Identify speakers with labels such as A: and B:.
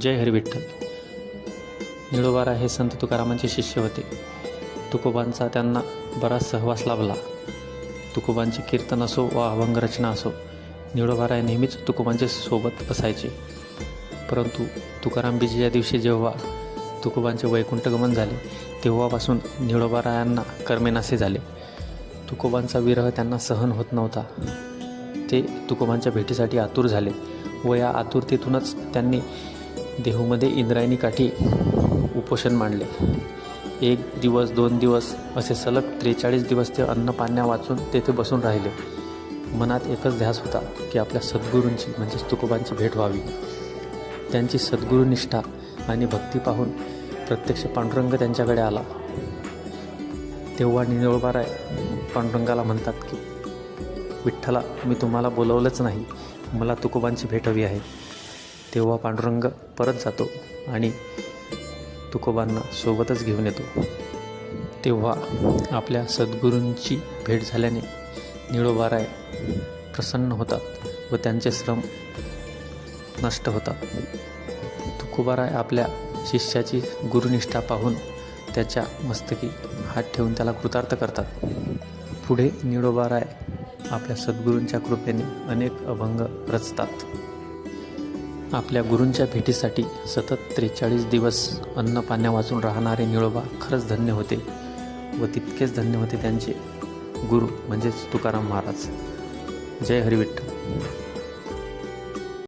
A: जय हरी विठ्ठल. निळोबारा हे संत तुकारामांचे शिष्य होते. तुकोबांचा त्यांना बराच सहवास लाभला. तुकोबांचे कीर्तन असो वा अभंगरचना असो निळोबाराय नेहमीच तुकोबांचे सोबत असायचे परंतु तुकाराम बीजेच्या दिवशी जेव्हा तुकोबांचे वैकुंठगमन झाले तेव्हापासून निळोबारायांना कर्मेनासे झाले. तुकोबांचा विरह त्यांना सहन होत नव्हता. ते तुकोबांच्या भेटीसाठी आतुर झाले. व या आतुरतेतूनच त्यांनी देहूमध्ये इंद्रायणी काठी उपोषण मांडले. एक दिवस दोन दिवस असे सलग त्रेचाळीस दिवस ते अन्न पाण्या वाचून तेथे बसून राहिले. मनात एकच ध्यास होता की आपल्या सद्गुरूंची म्हणजेच तुकोबांची भेट व्हावी. त्यांची सद्गुरुनिष्ठा आणि भक्ती पाहून प्रत्यक्ष पांडुरंग त्यांच्याकडे आला. तेव्हा निळोबाराय पांडुरंगाला म्हणतात की विठ्ठला मी तुम्हाला बोलवलंच नाही. मला तुकोबांची भेट हवी आहे. तेव्हा पांडुरंग परत जातो आणि तुकोबांना सोबतच घेऊन येतो. तेव्हा आपल्या सद्गुरूंची भेट झाल्याने निळोबाराय प्रसन्न होतात व त्यांचे श्रम नष्ट होतात. तुकोबाराय आपल्या शिष्याची गुरुनिष्ठा पाहून त्याच्या मस्तकी हात ठेवून त्याला कृतार्थ करतात. पुढे निळोबाराय आपल्या सद्गुरूंच्या कृपेने अनेक अभंग रचतात. आपल्या गुरूंच्या भेटीसाठी सतत त्रेचाळीस दिवस अन्न पाण्या वाचून राहणारे निळोबा खरंच धन्य होते व तितकेच धन्य होते त्यांचे गुरु म्हणजेच तुकाराम महाराज. जय हरिविठ्ठल.